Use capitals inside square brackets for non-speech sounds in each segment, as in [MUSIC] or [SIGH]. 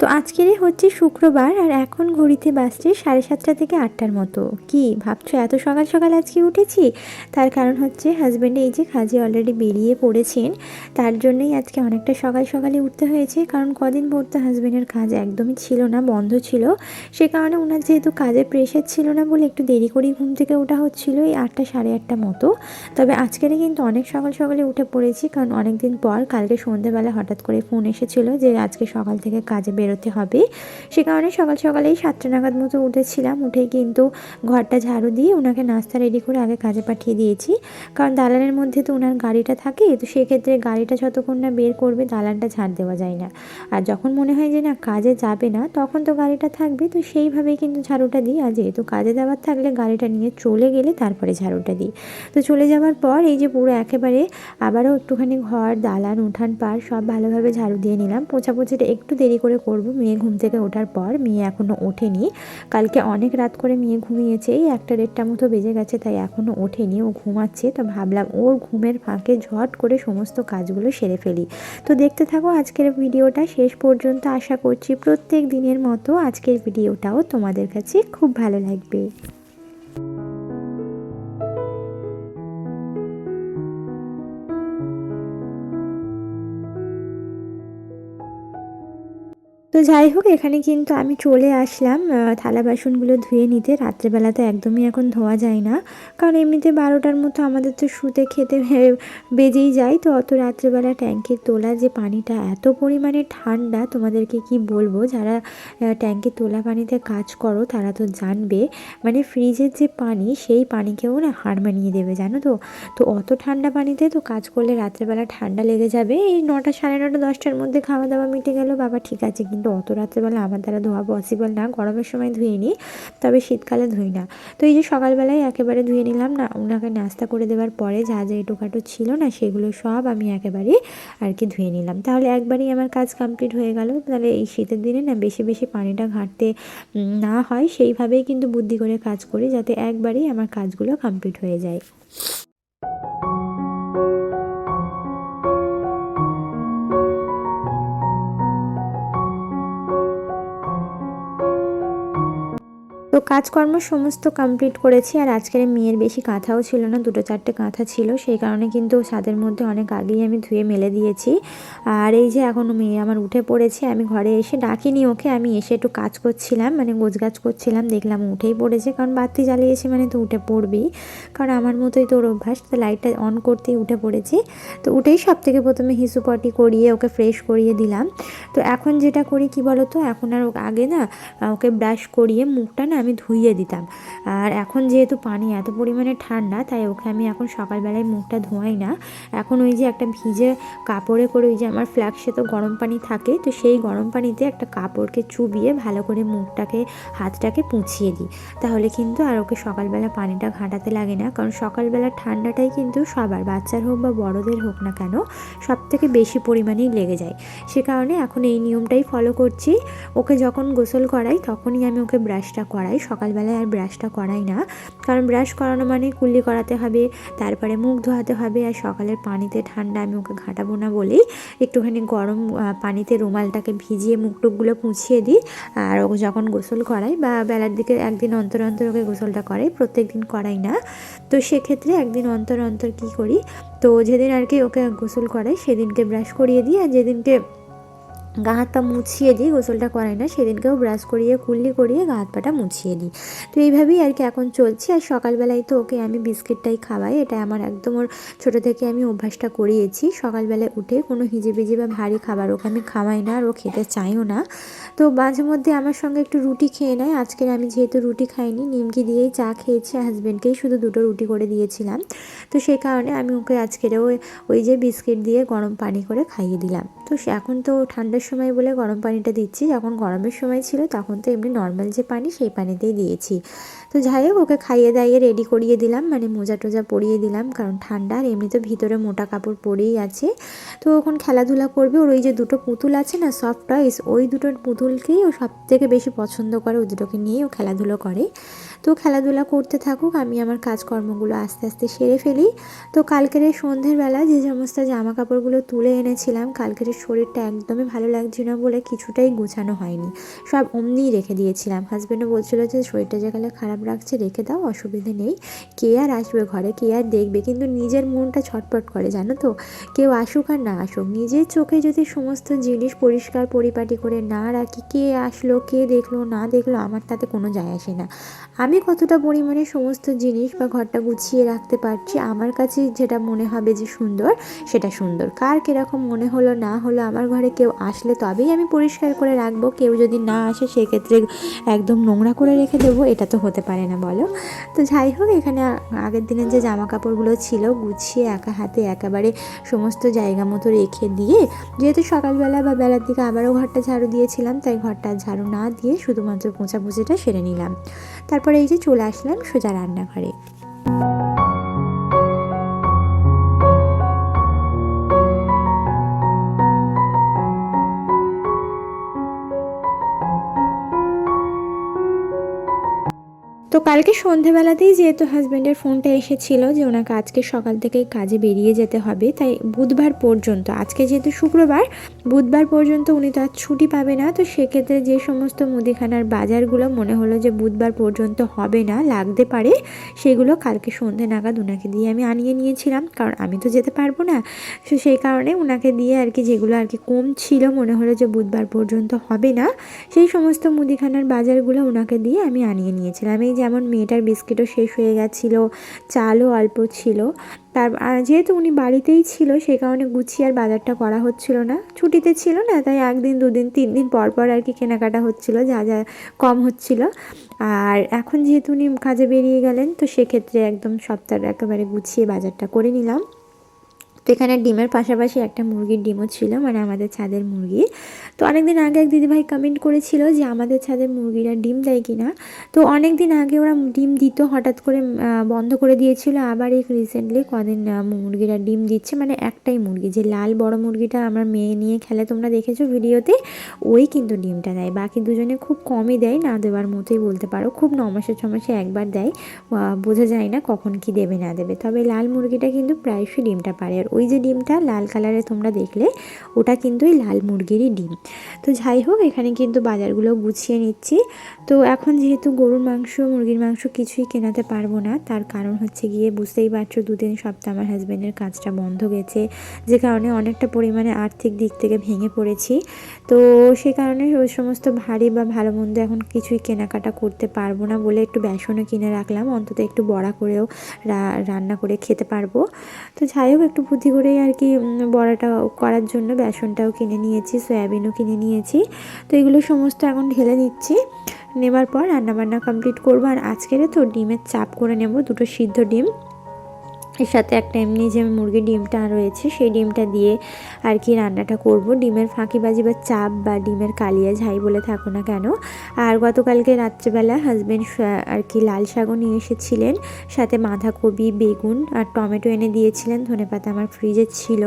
তো আজকেরই হচ্ছে শুক্রবার আর এখন ঘড়িতে বাজছে সাড়ে সাতটা থেকে আটটার মতো। কি ভাবছ, এত সকাল সকাল আজকে উঠেছি? তার কারণ হচ্ছে হাজব্যান্ডে এই যে কাজে অলরেডি বেরিয়ে পড়েছেন, তার জন্যই আজকে অনেকটা সকাল সকালে উঠতে হয়েছে। কারণ কদিন পর তো হাজব্যান্ডের কাজ একদমই ছিল না, বন্ধ ছিল। সে কারণে ওনার যেহেতু কাজের প্রেশার ছিল না বলে একটু দেরি করেই ঘুম থেকে ওঠা হচ্ছিল এই আটটা সাড়ে আটটা মতো। তবে আজকের কিন্তু অনেক সকাল সকালে উঠে পড়েছি। কারণ অনেক দিন পর কালকে সন্ধ্যেবেলা হঠাৎ করে ফোন এসেছিল যে আজকে সকাল থেকে কাজে বেরোতে হবে। সে কারণে সকাল সকালেই সাতটা নাগাদ মতো উঠেছিলাম। উঠে কিন্তু ঘরটা ঝাড়ু দিয়ে ওনাকে নাস্তা রেডি করে আগে কাজে পাঠিয়ে দিয়েছি। কারণ দালানের মধ্যে তো ওনার গাড়িটা থাকে, তো সেক্ষেত্রে গাড়িটা যতক্ষণ না বের করবে দালানটা ঝাড় দেওয়া যায় না। আর যখন মনে হয় যে না, কাজে যাবে না, তখন তো গাড়িটা থাকবে। তো সেইভাবেই কিন্তু ঝাড়ুটা দিই। আর যেহেতু কাজে যাওয়ার থাকলে গাড়িটা নিয়ে চলে গেলে তারপরে ঝাড়ুটা দিই। তো চলে যাওয়ার পর এই যে পুরো একেবারে আবারও একটুখানি ঘর, দালান উঠান পার সব ভালোভাবে ঝাড়ু দিয়ে নিলাম। পোছাপুছিটা একটু দেরি করে করব। মেয়ে ঘুম থেকে ওঠার পর মেয়ে এখনও ওঠেনি। কালকে অনেক রাত করে মেয়ে ঘুমিয়েছে। এই একটা দেড়টা মতো বেজে গেছে, তাই এখনও ওঠেনি। ও ঘুমাচ্ছে, তো ভাবলাম ওর ঘুমের ফাঁকে ঝট করে সমস্ত কাজগুলো সেরে ফেলি। তো দেখতে থাকো আজকের ভিডিওটা। শেষ পর্যন্ত আশা করছি প্রত্যেক দিনের মতো আজকের ভিডিওটাও তোমাদের কাছে খুব ভালো লাগবে। তো যাই হোক, এখানে কিন্তু আমি চলে আসলাম থালা বাসনগুলো ধুয়ে নিতে। রাত্রেবেলা তো একদমই এখন ধোয়া যায় না। কারণ এমনিতে বারোটার মতো আমাদের তো শুতে খেতে [LAUGHS] বেজেই যায়। তো অত রাত্রেবেলা ট্যাঙ্কের তোলা যে পানিটা, এত পরিমাণে ঠান্ডা, তোমাদেরকে কি বলব? যারা ট্যাঙ্কের তোলা পানিতে কাজ করো, তারা তো জানবে। মানে ফ্রিজের যে পানি, সেই পানিকেও না হার মানিয়ে দেবে, জানো তো? তো অত ঠান্ডা পানিতে তো কাজ করলে রাত্রেবেলা ঠান্ডা লেগে যাবে। এই নটা সাড়ে নটা, দশটার মধ্যে খাওয়া দাওয়া মিটে গেল, বাবা ঠিক আছে, কিন্তু কিন্তু অত রাত্রেবেলা আমার দ্বারা ধোয়া পসিবল না। গরমের সময় ধুয়ে নিই, তবে শীতকালে ধুই না। তো এই যে সকালবেলায় একেবারে ধুয়ে নিলাম না ওনাকে নাস্তা করে দেওয়ার পরে যা যা এটোকাটো ছিল না, সেগুলো সব আমি একেবারে আর কি ধুয়ে নিলাম। তাহলে একবারই আমার কাজ কমপ্লিট হয়ে গেল। তাহলে এই শীতের দিনে না বেশি বেশি পানিটা ঘাঁটতে না হয়, সেইভাবেই কিন্তু বুদ্ধি করে কাজ করি, যাতে একবারেই আমার কাজগুলো কমপ্লিট হয়ে যায়। তো কাজকর্ম সমস্ত কমপ্লিট করেছি, আর আজকের মেয়ের বেশি কাঁথাও ছিল না, দুটো চারটে কাঁথা ছিল, সেই কারণে কিন্তু ছাদের মধ্যে অনেক আগেই আমি ধুয়ে মেলে দিয়েছি। আর এই যে এখন মেয়ে আমার উঠে পড়েছে, আমি ঘরে এসে ডাকিনি ওকে, আমি এসে একটু কাজ করছিলাম মানে গোছগাছ করছিলাম, দেখলাম উঠেই পড়েছে, কারণ বাতি জ্বালিয়েছি মানে তো উঠে পড়বেই, কারণ আমার মতোই তোর অভ্যাস, তো লাইটটা অন করতেই উঠে পড়েছি। তো উঠেই সব থেকে প্রথমে হিসু পটি করিয়ে ওকে ফ্রেশ করিয়ে দিলাম। তো এখন যেটা করি কি বলো তো এখন আর আগে না ওকে ব্রাশ করিয়ে মুখটা না আমি ধুইয়ে দিতাম। আর এখন যেহেতু পানি এত পরিমাণে ঠান্ডা, তাই ওকে আমি এখন সকালবেলায় মুখটা ধোয়াই না। এখন ওই যে একটা ভিজে কাপড়ে করে ওই যে আমার ফ্ল্যাক্সে তো গরম পানি থাকে, তো সেই গরম পানিতে একটা কাপড়কে চুবিয়ে ভালো করে মুখটাকে, হাতটাকে পুঁছিয়ে দিই। তাহলে কিন্তু আর ওকে সকালবেলা পানিটা ঘাঁটাতে লাগে না, কারণ সকালবেলা ঠান্ডাটাই কিন্তু সবার, বাচ্চার হোক বা বড়দের হোক না কেন সব থেকে বেশি পরিমাণেই লেগে যায়। সে কারণে এখন এই নিয়মটাই ফলো করছি। ওকে যখন গোসল করাই, তখনই আমি ওকে ব্রাশটা করাই। করাই সকালবেলায় আর ব্রাশটা করাই না। কারণ ব্রাশ করানো মানে কুল্লি করাতে হবে, তারপরে মুখ ধোয়াতে হবে আর সকালের পানিতে ঠান্ডা আমি ওকে ঘাটাবো না বলেই একটুখানি গরম পানিতে রুমালটাকে ভিজিয়ে মুখ টুকগুলো পুছিয়ে দিই। আর ও যখন গোসল করাই বা বেলার দিকে একদিন অন্তর অন্তর ওকে গোসলটা করাই প্রত্যেক দিন করাই না। তো সেক্ষেত্রে একদিন অন্তর অন্তর কী করি? তো যেদিন আর কি ওকে গোসল করাই, সেদিনকে ব্রাশ করিয়ে দিই আর যেদিনকে গা হাত পা মুছিয়ে দিই, গোসলটা করাই না, সেদিনকেও ব্রাশ করিয়ে কুল্লি করিয়ে গা হাত পাটা মুছিয়ে দিই। তো এইভাবেই আর কি এখন চলছে। আর সকালবেলায় তো ওকে আমি বিস্কিটটাই খাওয়াই এটা আমার একদম ওর ছোটো থেকে আমি অভ্যাসটা করিয়েছি। সকালবেলায় উঠে কোনো হিজিবিজি বা ভারী খাবার ওকে আমি খাওয়াই না, আর ও খেতে চাইও না। তো মাঝে মধ্যে আমার সঙ্গে একটু রুটি খেয়ে নেয়। আজকের আমি যেহেতু রুটি খাইনি, নিমকি দিয়েই চা খেয়েছি হাজব্যান্ডকেই শুধু দুটো রুটি করে দিয়েছিলাম। তো সেই কারণে আমি ওকে আজকের ওই ওই যে বিস্কিট দিয়ে গরম পানি করে খাইয়ে দিলাম। তো এখন তো ঠান্ডার সময় বলে গরম পানিটা দিচ্ছি। যখন গরমের সময় ছিল তখন তো এমনি নর্মাল যে পানি সেই পানিতেই দিয়েছি। তো যাই হোক, ওকে খাইয়ে দাইয়ে রেডি করিয়ে দিলাম মানে মোজা টোজা পরিয়ে দিলাম, কারণ ঠান্ডা আর এমনি তো ভিতরে মোটা কাপড় পরেই আছে। তো ওখন খেলাধুলা করবে, ওর ওই যে দুটো পুতুল আছে না সফট টয়েস ওই দুটো পুতুলকেই ও সব থেকে বেশি পছন্দ করে ওই দুটোকে নিয়েই ও খেলাধুলো করে। তো খেলাধুলা করতে থাকুক, আমি আমার কাজকর্মগুলো আস্তে আস্তে সেরে ফেলি। তো কালকের সন্ধ্যের বেলা যে সমস্ত জামা কাপড়গুলো তুলে এনেছিলাম, কালকের শরীরটা একদমই ভালো লাগছে না বলে কিছুটাই গোছানো হয়নি। সব অমনিই রেখে দিয়েছিলাম। হাজব্যান্ডও বলছিল যে, শরীরটা যেখানে খারাপ রাখছে, রেখে দাও, অসুবিধে নেই। কে আর আসবে ঘরে, কে আর দেখবে? কিন্তু নিজের মনটা ছটপট করে, জানো তো? কেউ আসুক আর না আসুক। নিজের চোখে যদি সমস্ত জিনিস পরিষ্কার পরিপাটি করে না রাখি, কে আসলো, কে দেখল, না দেখল, আমার তাতে কোনো যায় আসে না। আমি কতটা পরিমাণে সমস্ত জিনিস বা ঘরটা গুছিয়ে রাখতে পারছি, আমার কাছে যেটা মনে হবে যে সুন্দর, সেটা সুন্দর। কার কীরকম মনে হলো, না হলো, আমার ঘরে কেউ আসলে তবেই আমি পরিষ্কার করে রাখব। কেউ যদি না আসে, সেক্ষেত্রে একদম নোংরা করে রেখে দেবো। এটা তো হতে পারে না, বলো। তো যাই হোক, এখানে আগের দিনের যে জামা কাপড়গুলো ছিল, গুছিয়ে একা হাতে একেবারে সমস্ত জায়গা মতো রেখে দিয়ে, যেহেতু সকালবেলা বা বেলার দিকে আবারও ঘরটা ঝাড়ু দিয়েছিলাম, তাই ঘরটা ঝাড়ু না দিয়ে শুধুমাত্র পোঁচাপুচিটা সেরে নিলাম। তারপরে এই যে চলে আসলাম সোজা রান্নাঘরে। তো কালকে সন্ধেবেলাতেই যেহেতু হাজব্যান্ডের ফোনটা এসেছিল যে ওনাকে আজকে সকাল থেকেই কাজে বেরিয়ে যেতে হবে, তাই বুধবার পর্যন্ত, আজকে যেহেতু শুক্রবার, বুধবার পর্যন্ত উনি তো আর ছুটি পাবে না, তো সেক্ষেত্রে যে সমস্ত মুদিখানার বাজারগুলো মনে হলো যে বুধবার পর্যন্ত হবে না, লাগতে পারে, সেগুলো কালকে সন্ধে নাগাদ ওনাকে দিয়ে আমি আনিয়ে নিয়েছিলাম, কারণ আমি তো যেতে পারব না। তো সেই কারণে ওনাকে দিয়ে আর কি যেগুলো আর কি কম ছিল মনে হলো যে বুধবার পর্যন্ত হবে না, সেই সমস্ত মুদিখানার বাজারগুলো ওনাকে দিয়ে আমি আনিয়ে নিয়েছিলাম। এই যেমন মেয়েটার বিস্কিটও শেষ হয়ে গেছিল, চালও অল্প ছিল। তার যেহেতু উনি বাড়িতেই ছিল সেই কারণে গুছিয়ে আর বাজারটা করা হচ্ছিল না। ছুটিতে ছিল না, তাই একদিন, দুদিন তিন দিন পর পর আর কি কেনাকাটা হচ্ছিল, যা যা কম হচ্ছিল। আর এখন যেহেতু উনি কাজে বেরিয়ে গেলেন, তো সেক্ষেত্রে একদম সপ্তাহ একেবারে গুছিয়ে বাজারটা করে নিলাম। তো এখানে ডিমের পাশাপাশি একটা মুরগির ডিমও ছিল মানে আমাদের ছাদের মুরগি তো অনেকদিন আগে এক দিদিভাই কমেন্ট করেছিল যে আমাদের ছাদের মুরগিরা ডিম দেয় কি না তো অনেক দিন আগে ওরা ডিম দিত, হঠাৎ করে বন্ধ করে দিয়েছিল। আবার এই রিসেন্টলি কদিন মুরগিরা ডিম দিচ্ছে মানে একটাই মুরগি। যে লাল বড় মুরগিটা আমার মেয়ে নিয়ে খেলে তোমরা দেখেছ ভিডিওতে, ওই কিন্তু ডিমটা দেয়। বাকি দুজনে খুব কমই দেয়, না দেওয়ার মতোই বলতে পারো। খুব ন মাসে ছ মাসে একবার দেয় বোঝা যায় না কখন কি দেবে, না দেবে। তবে লাল মুরগিটা কিন্তু প্রায়শই ডিমটা পারে আর ওই যে ডিমটা লাল কালারে তোমরা দেখলে, ওটা কিন্তু ওই লাল মুরগিরই ডিম। তো যাই হোক, এখানে কিন্তু বাজারগুলো গুছিয়ে নিচ্ছি। তো এখন যেহেতু গরুর মাংস, মুরগির মাংস কিছুই কেনাতে পারব না, তার কারণ হচ্ছে গিয়ে বুঝতেই পারছ, দুদিন সপ্তাহ আমার হাজব্যান্ডের কাজটা বন্ধ গেছে, যে কারণে অনেকটা পরিমাণে আর্থিক দিক থেকে ভেঙে পড়েছি। তো সে কারণে ওই সমস্ত ভারী বা ভালো মন্দ এখন কিছুই কেনাকাটা করতে পারব না বলে একটু বেসনও কিনে রাখলাম, অন্তত একটু বড়া করেও রান্না করে খেতে পারব। তো যাই হোক, একটু বুদ্ধি করেই আর কি বড়াটা করার জন্য বেসনটাও কিনে নিয়েছি, সয়াবিনও কিনে নিয়েছি। তো এগুলো সমস্ত এখন ঢেলে দিচ্ছি। নেবার পর রান্নাবান্না কমপ্লিট করব। আর আজকের তো ডিমের চাপ করে নেব, দুটো সিদ্ধ ডিম। এর সাথে একটা এমনি যে মুরগির ডিমটা রয়েছে, সেই ডিমটা দিয়ে আর কি রান্নাটা করব। ডিমের ফাঁকিবাজি বা চাপ বা ডিমের কালিয়া ঝাই বলে থাকো না কেন। আর গতকালকে রাত্রেবেলা হাজব্যান্ড আর কি লাল শাকও নিয়ে এসেছিলেন, সাথে বাঁধাকপি, বেগুন আর টমেটো এনে দিয়েছিলেন ধনেপাতা আমার ফ্রিজে ছিল।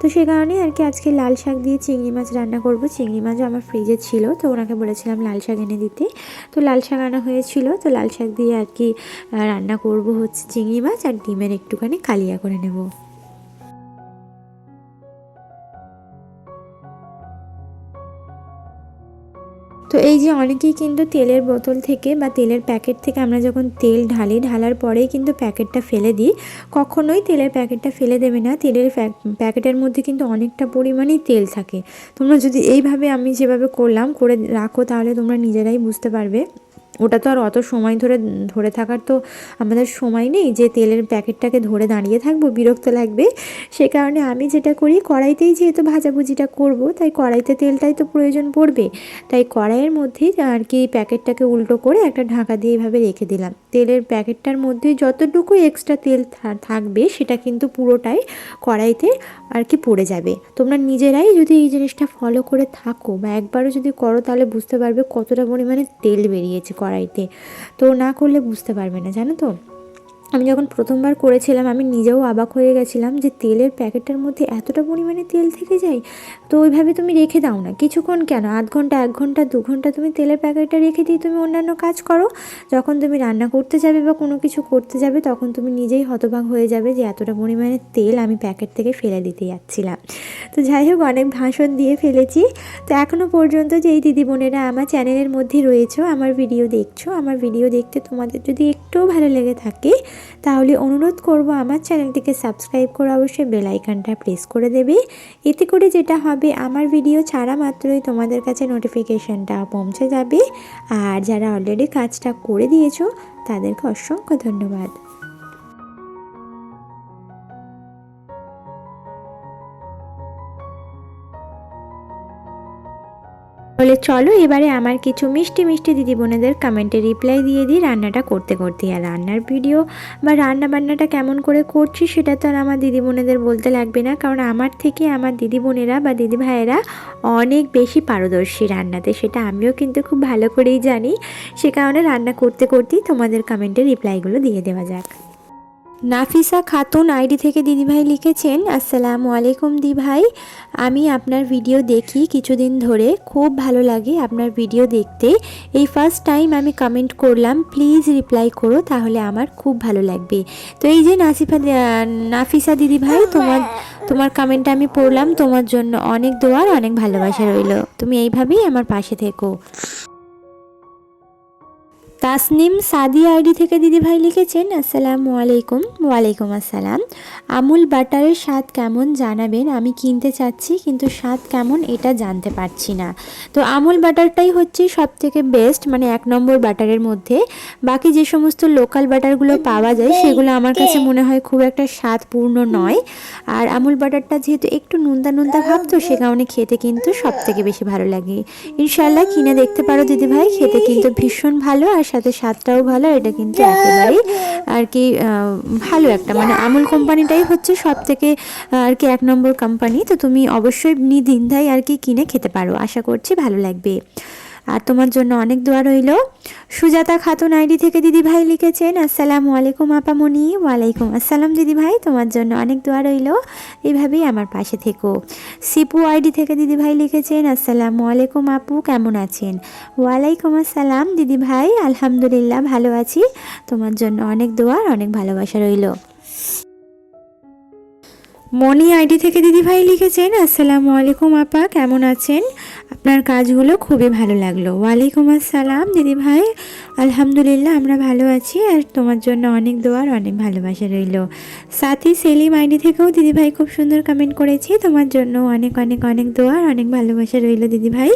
তো সে কারণে আর কি আজকে লাল শাক দিয়ে চিংড়ি মাছ রান্না করব। চিংড়ি মাছও আমার ফ্রিজে ছিল, তো ওনাকে বলেছিলাম লাল শাক এনে দিতে। তো লাল শাক আনা হয়েছিল, তো লাল শাক দিয়ে আর কি রান্না করব হচ্ছে চিংড়ি মাছ আর ডিমের একটু একটুখানি কালিয়া করে নেব। তো এই যে অনেকেই কিন্তু তেলের বোতল থেকে বা তেলের প্যাকেট থেকে আমরা যখন তেল ঢালি, ঢালার পরেই কিন্তু প্যাকেটটা ফেলে দিই। কখনোই তেলের প্যাকেটটা ফেলে দেবে না। তেলের প্যাকেটের মধ্যে কিন্তু অনেকটা পরিমাণেই তেল থাকে। তোমরা যদি এইভাবে আমি যেভাবে করলাম, করে রাখো তাহলে তোমরা নিজেরাই বুঝতে পারবে। ওটা তো আর অত সময় ধরে ধরে থাকার তো আমাদের সময় নেই যে তেলের প্যাকেটটাকে ধরে দাঁড়িয়ে থাকব, বিরক্ত লাগবে। সে কারণে আমি যেটা করি, কড়াইতেই যেহেতু ভাজাভুজিটা করব, তাই কড়াইতে তেলটাই তো প্রয়োজন পড়বে। তাই কড়াইয়ের মধ্যেই আর কি প্যাকেটটাকে উল্টো করে একটা ঢাকা দিয়ে এইভাবে রেখে দিলাম। তেলের প্যাকেটটার মধ্যে যতটুকু এক্সট্রা তেল থাকবে, সেটা কিন্তু পুরোটাই কড়াইতে আর কি পড়ে যাবে। তোমরা নিজেরাই যদি এই জিনিসটা ফলো করে থাকো বা একবারও যদি করো, তাহলে বুঝতে পারবে কতটা পরিমাণে তেল বেরিয়েছে। কড়াইতে তো না করলে বুঝতে পারবে না জানো তো? আমি যখন প্রথমবার করেছিলাম, আমি নিজেও অবাক হয়ে গেছিলাম যে তেলের প্যাকেটটার মধ্যে এতটা পরিমাণে তেল থেকে যায়। তো ওইভাবে তুমি রেখে দাও না। কিছুক্ষণ কেন? আধ ঘণ্টা, এক ঘণ্টা, দু ঘণ্টা তুমি তেলের প্যাকেটটা রেখে দিয়ে তুমি অন্যান্য কাজ করো। যখন তুমি রান্না করতে যাবে বা কোনো কিছু করতে যাবে, তখন তুমি নিজেই হতবাক হয়ে যাবে যে এতটা পরিমাণে তেল আমি প্যাকেট থেকে ফেলে দিতে যাচ্ছিলাম। তো যাই হোক, অনেক ভাষণ দিয়ে ফেলেছি। তো এখনও পর্যন্ত যেই দিদি বোনেরা আমার চ্যানেলের মধ্যে রয়েছে, আমার ভিডিও দেখছ, আমার ভিডিও দেখতে তোমাদের যদি একটুও ভালো লেগে থাকে তাহলে অনুরোধ করব আমার চ্যানেলটিকে সাবস্ক্রাইব করে অবশ্যই বেল আইকনটা প্রেস করে দেবে। এতে করে যেটা হবে, আমার ভিডিও ছাড়া মাত্রই তোমাদের কাছে নোটিফিকেশানটা পৌঁছে যাবে। আর যারা অলরেডি কাজটা করে দিয়েছ, তাদেরকে অসংখ্য ধন্যবাদ। বলে, চলো এবারে আমার কিছু মিষ্টি মিষ্টি দিদি বোনেদের কমেন্টে রিপ্লাই দিয়ে দিই রান্নাটা করতে করতে। আর রান্নার ভিডিও বা রান্না বান্নাটা কেমন করে করছি সেটা তো আর আমার দিদি বোনেদের বলতে লাগবে না। কারণ আমার থেকে আমার দিদি বোনেরা বা দিদি ভাইয়েরা অনেক বেশি পারদর্শী রান্নাতে। সেটা আমিও কিন্তু খুব ভালো করেই জানি। সে কারণে রান্না করতে করতেই তোমাদের কমেন্টে রিপ্লাইগুলো দিয়ে দেওয়া যাক। নাফিসা খাতুন আইডি থেকে দিদিভাই লিখেছেন, আসসালামু আলাইকুম দি ভাই আমি আপনার ভিডিও দেখি কিছুদিন ধরে। খুব ভালো লাগে আপনার ভিডিও দেখতে। এই ফার্স্ট টাইম আমি কমেন্ট করলাম প্লিজ রিপ্লাই করো, তাহলে আমার খুব ভালো লাগবে। তো এই যে নাসিফা নাফিসা দিদিভাই, তোমার তোমার কমেন্টটা আমি পড়লাম। তোমার জন্য অনেক দোয়ার অনেক ভালোবাসা রইল। তুমি এইভাবেই আমার পাশে থেকো। তাসনিম সাদি আইডি থেকে দিদিভাই লিখেছেন আসসালামু আলাইকুম ওয়ালাইকুম আসসালাম। আমুল বাটারের স্বাদ কেমন জানাবেন? আমি কিনতে চাচ্ছি কিন্তু স্বাদ কেমন এটা জানতে পারছি না। তো আমুল বাটারটাই হচ্ছে সব থেকে বেস্ট মানে এক নম্বর বাটারের মধ্যে। বাকি যে সমস্ত লোকাল বাটারগুলো পাওয়া যায় সেগুলো আমার কাছে মনে হয় খুব একটা স্বাদপূর্ণ নয়। আর আমুল বাটারটা যেহেতু একটু নুনদা নুনদা ভাব তো সে কারণে খেতে কিন্তু সব থেকে বেশি ভালো লাগে। ইনশাল্লাহ কিনে দেখতে পারো দিদিভাই খেতে কিন্তু ভীষণ ভালো। আর সাথে স্বাদটাও ভালো, এটা কিন্তু একেবারেই আর কি ভালো একটা মানে আমুল কোম্পানিটাই হচ্ছে সব থেকে আর কি এক নম্বর কোম্পানি। তো তুমি অবশ্যই নিদিন্ধাই আর কি কিনে খেতে পারো। আশা করছি ভালো লাগবে। আর তোমার জন্য অনেক দোয়া রইল। সুজাতা খাতুন আইডি থেকে দিদি ভাই লিখেছেন, আসসালামু আলাইকুম আপামনি ওয়ালাইকুম আসসালাম দিদি ভাই তোমার জন্য অনেক দোয়া রইল। এইভাবেই আমার পাশে থেকো। সিপু আইডি থেকে দিদি ভাই লিখেছেন, আসসালামু আলাইকুম আপু, কেমন আছেন? ওয়ালাইকুম আসসালাম দিদি ভাই আলহামদুলিল্লাহ ভালো আছি। তোমার জন্য অনেক দোয়ার অনেক ভালোবাসা রইল। মনি আইডি থেকে দিদিভাই লিখেছেন, আসসালামু আলাইকুম আপা, কেমন আছেন? আপনার কাজগুলো খুবই ভালো লাগল। ওয়ালাইকুম আসসালাম দিদিভাই আলহামদুলিল্লাহ, আমরা ভালো আছি আর তোমার জন্য অনেক দোয়ার অনেক ভালোবাসা রইল। সাথী সেলিম আইডি থেকেও দিদিভাই খুব সুন্দর কমেন্ট করেছি, তোমার জন্য অনেক অনেক অনেক দোয়ার অনেক ভালোবাসা রইল দিদিভাই।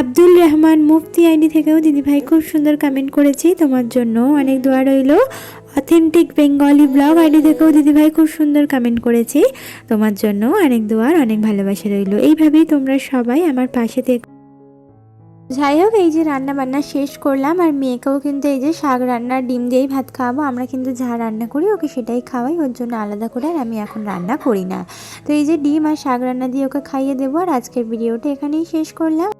আব্দুল রহমান মুফতি আইডি থেকেও দিদিভাই খুব সুন্দর কমেন্ট করেছি, তোমার জন্য অনেক দোয়া রইল। অথেন্টিক বেঙ্গলি ব্লগ আইডি থেকেও দিদিভাই খুব সুন্দর কমেন্ট করেছি, তোমার জন্য অনেক দোয়ার অনেক ভালোবাসা রইল। এইভাবেই তোমরা সবাই আমার পাশে থেকে। যাই হোক, এই যে রান্না বান্না শেষ করলাম আর মেয়েকেও কিন্তু এই যে শাক রান্নার ডিম দিয়েই ভাত খাওয়াবো। আমরা কিন্তু যা রান্না করি ওকে সেটাই খাওয়াই। ওর জন্য আলাদা করে আর আমি এখন রান্না করি না। তো এই যে ডিম আর শাক রান্না দিয়ে ওকে খাইয়ে দেবো আর আজকের ভিডিওটা এখানেই শেষ করলাম।